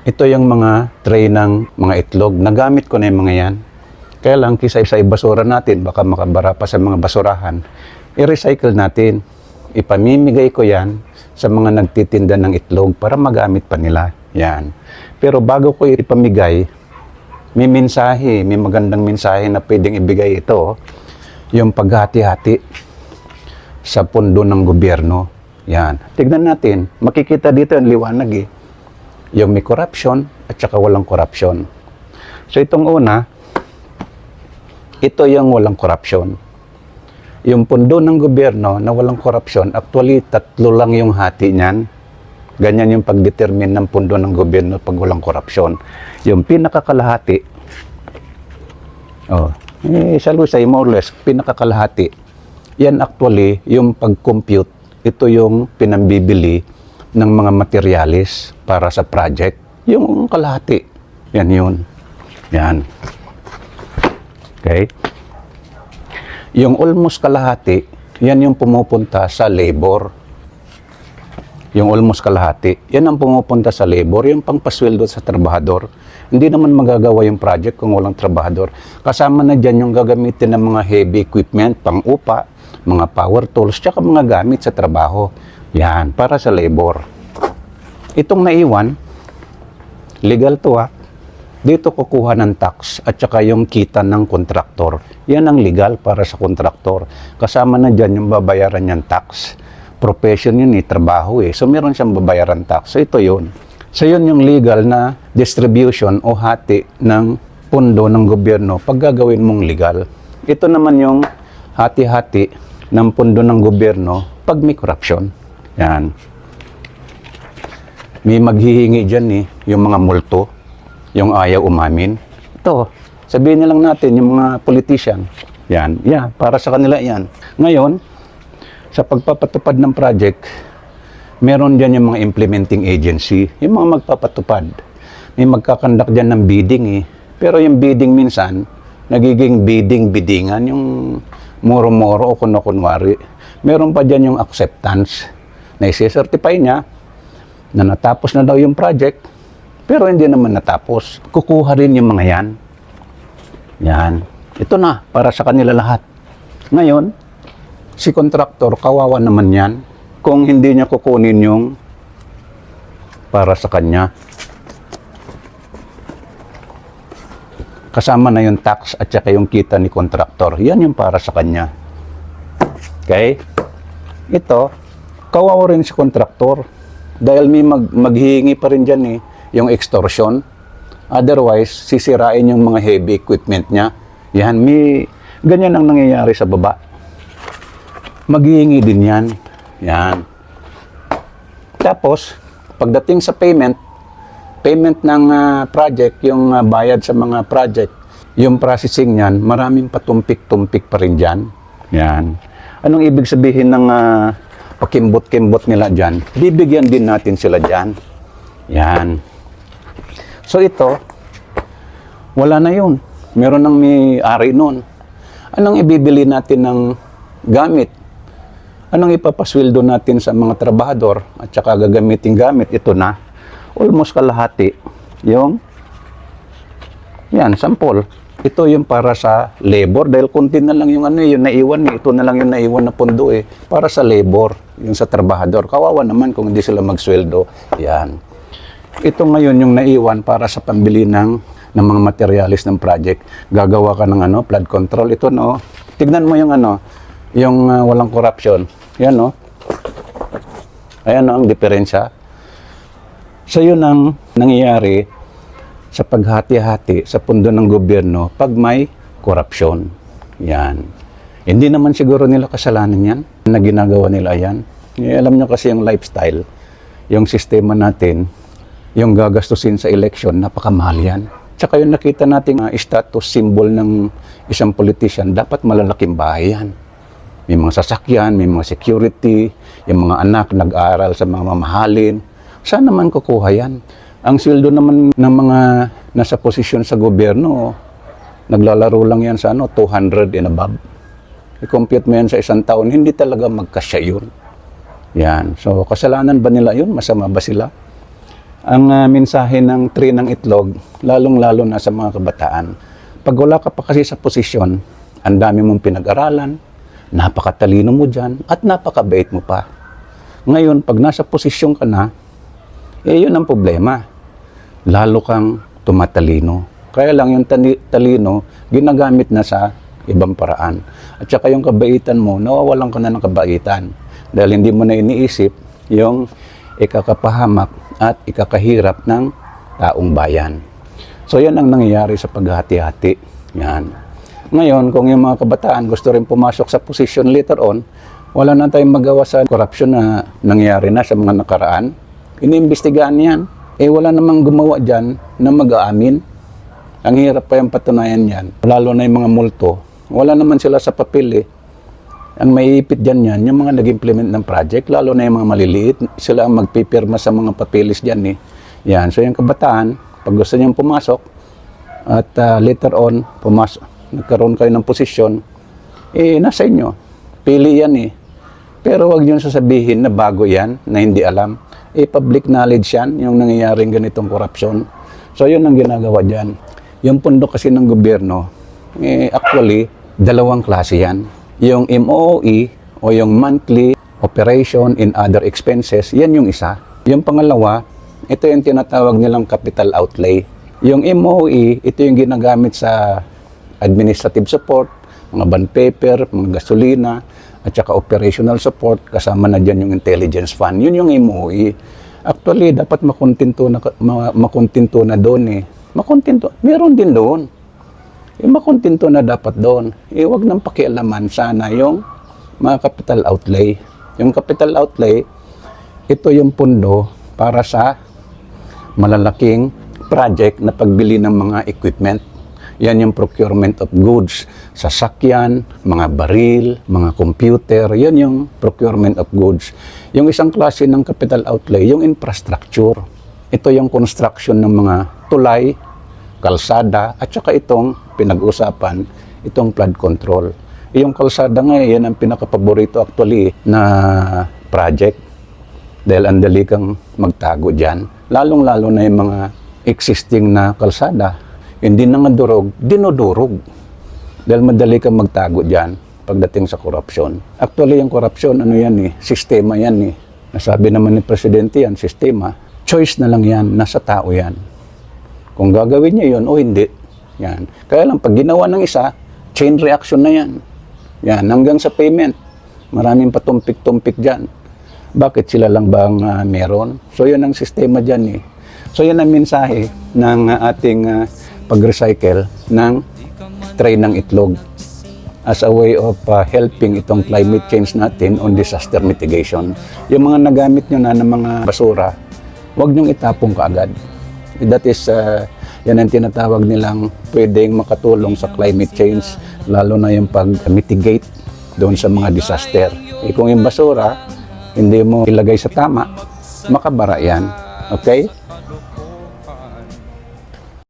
Ito yung mga tray ng mga itlog. Nagamit ko na yung mga yan. Kaya lang, kisa sa basura natin, baka makabara pa sa mga basurahan, i-recycle natin. Ipamimigay ko yan sa mga nagtitinda ng itlog para magamit pa nila. Yan. Pero bago ko ipamigay, may mensahe, may magandang mensahe na pwedeng ibigay ito. Yung paghati-hati sa pundo ng gobyerno. Yan. Tignan natin, makikita dito ang liwanag eh. Yung may corruption at saka walang corruption. So itong una, ito yung walang corruption. Yung pundo ng gobyerno na walang corruption, actually tatlo lang yung hati niyan. Ganyan yung pagdetermine ng pundo ng gobyerno pag walang corruption. Yung pinakakalahati, oh, eh, sa Lusay, more or less, pinakakalahati, yan actually yung pag-compute, ito yung pinambibili ng mga materialis para sa project. Yung kalahati, yan yun. Yan. Okay? Yung almost kalahati, yan yung pumupunta sa labor. Yung almost kalahati, yan ang pumupunta sa labor, yung pangpasweldo sa trabahador. Hindi naman magagawa yung project kung walang trabahador. Kasama na dyan yung gagamitin ng mga heavy equipment, pang upa, mga power tools, tsaka mga gamit sa trabaho. Yan, para sa labor. Itong naiwan, legal to ha, dito kukuha ng tax at saka yung kita ng kontraktor. Yan ang legal para sa kontraktor. Kasama na dyan yung babayaran niyang tax. Profession yun eh, trabaho eh. So meron siyang babayaran tax. So ito yun. So yun yung legal na distribution o hati ng pundo ng gobyerno pag gagawin mong legal. Ito naman yung hati-hati ng pundo ng gobyerno pag may corruption. Yan. May maghihingi dyan eh, yung mga multo yung ayaw umamin. Ito, sabihin na lang natin, yung mga politician, yan, yan, para sa kanila yan. Ngayon, sa pagpapatupad ng project, meron dyan yung mga implementing agency, yung mga magpapatupad. May magkakandak dyan ng bidding eh. Pero yung bidding minsan, nagiging bidding-biddingan, yung moro-moro o kuno-kunwari. Meron pa dyan yung acceptance na isi-certify niya na natapos na daw yung project, pero hindi naman natapos. Kukuha rin yung mga yan. Yan. Ito na, para sa kanila lahat. Ngayon, si kontraktor, kawawa naman yan kung hindi niya kukunin yung para sa kanya. Kasama na yung tax at saka yung kita ni kontraktor. Yan yung para sa kanya. Okay? Ito, kawawa rin si kontraktor. Dahil may mag, maghihingi pa rin dyan eh yung extortion. Otherwise, sisirain yung mga heavy equipment niya. Yan, may ganyan ang nangyayari sa baba. Maghihingi din yan. Yan. Tapos, pagdating sa payment, payment ng ah, project, yung ah, bayad sa mga project, yung processing niyan, maraming patumpik-tumpik pa rin dyan. Yan. Anong ibig sabihin ng ah, pakimbot-kimbot nila dyan? Bibigyan din natin sila dyan. Yan. So ito, wala na yun. Meron nang may-ari nun. Anong ibibili natin ng gamit? Anong ipapasweldo natin sa mga trabahador at saka gagamitin gamit? Ito na. Almost kalahati. Yung, yan, sample. Ito yung para sa labor dahil konti na lang yung ano eh, yung naiwan eh. Ito na lang yung naiwan na pundo eh. Para sa labor, yung sa trabahador. Kawawa naman kung hindi sila magsweldo. Yan. Ito ngayon yung naiwan para sa pambili ng ng mga materialis ng project. Gagawa ka ng ano, flood control. Ito no. Tignan mo yung ano, yung ah, walang corruption. Yan no. Ayan no, ang diferensya. So yun ang nangyayari sa paghati-hati sa pundo ng gobyerno pag may korupsyon. Yan. Hindi naman siguro nila kasalanan yan na ginagawa nila yan. Eh, alam nyo kasi yung lifestyle, yung sistema natin, yung gagastusin sa election, napakamahal yan. Tsaka yung nakita nating uh, status symbol ng isang politician, dapat malalaking bahay yan. May mga sasakyan, may mga security, yung mga anak nag-aaral sa mga mamahalin. Saan naman kukuha yan? Ang sweldo naman ng mga nasa posisyon sa gobyerno, naglalaro lang yan sa ano, 200 and above. I-compute mo yan sa isang taon, hindi talaga magkasya yun. Yan. So, kasalanan ba nila yun? Masama ba sila? ang ah, mensahe ng tree ng itlog, lalong-lalo na sa mga kabataan. Pag wala ka pa kasi sa posisyon, ang dami mong pinag-aralan, napakatalino mo dyan, at napakabait mo pa. Ngayon, pag nasa posisyon ka na, eh yun ang problema. Lalo kang tumatalino. Kaya lang yung talino, ginagamit na sa ibang paraan. At saka yung kabaitan mo, nawawalan ka na ng kabaitan. Dahil hindi mo na iniisip yung ikakapahamak at ikakahirap ng taong bayan. So yan ang nangyayari sa paghati-hati. Yan. Ngayon, kung yung mga kabataan gusto rin pumasok sa position later on, wala na tayong magawa sa corruption na nangyayari na sa mga nakaraan. Iniimbestigahan yan. Eh wala namang gumawa dyan na mag-aamin. Ang hirap pa yung patunayan yan. Lalo na yung mga multo. Wala naman sila sa papel eh. Ang maiipit dyan yan, yung mga nag-implement ng project, lalo na yung mga maliliit, sila ang magpipirma sa mga papeles dyan eh. Yan. So yung kabataan, pag gusto niyang pumasok, at ah, later on, pumasok, nagkaroon kayo ng posisyon, eh, nasa inyo. Pili yan eh. Pero wag niyo sasabihin na bago yan, na hindi alam. Eh, public knowledge yan, yung nangyayaring ganitong korupsyon. So, yun ang ginagawa dyan. Yung pundo kasi ng gobyerno, eh, actually, dalawang klase yan. Yung MOE o yung monthly operation in other expenses, yan yung isa. Yung pangalawa, ito yung tinatawag nilang capital outlay. Yung MOE, ito yung ginagamit sa administrative support, mga bond paper, mga gasolina, at saka operational support, kasama na dyan yung intelligence fund. Yun yung MOE. Actually, dapat makontento na, ma- makontento na doon eh. Makontento. Meron din doon. Eh, makontento na dapat doon. Eh, wag nang pakialaman sana yung mga capital outlay. Yung capital outlay, ito yung pundo para sa malalaking project na pagbili ng mga equipment. Yan yung procurement of goods, sasakyan, mga baril, mga computer, yan yung procurement of goods. Yung isang klase ng capital outlay, yung infrastructure. Ito yung construction ng mga tulay, kalsada, at saka itong pinag-usapan, itong flood control. Yung kalsada nga, yan ang pinakapaborito actually na project dahil andali kang magtago dyan. Lalong-lalo na yung mga existing na kalsada. Hindi na nga durog, dinudurog. Dahil madali kang magtago dyan pagdating sa korupsyon. Actually, yung korupsyon, ano yan eh, sistema yan eh. Nasabi naman ni Presidente yan, sistema. Choice na lang yan, nasa tao yan. Kung gagawin niya yun o hindi. Yan. Kaya lang, pag ginawa ng isa, chain reaction na yan. Yan, hanggang sa payment. Maraming patumpik-tumpik dyan. Bakit sila lang bang ah, meron? So, yun ang sistema dyan eh. So, yan ang mensahe ng ah, ating ah, pag-recycle ng tray ng itlog as a way of ah, helping itong climate change natin on disaster mitigation. Yung mga nagamit nyo na ng mga basura, huwag nyong itapong kaagad. That is, ah, yan ang tinatawag nilang pwedeng makatulong sa climate change, lalo na yung pag-mitigate doon sa mga disaster. Eh, kung yung basura, hindi mo ilagay sa tama, makabara yan. Okay?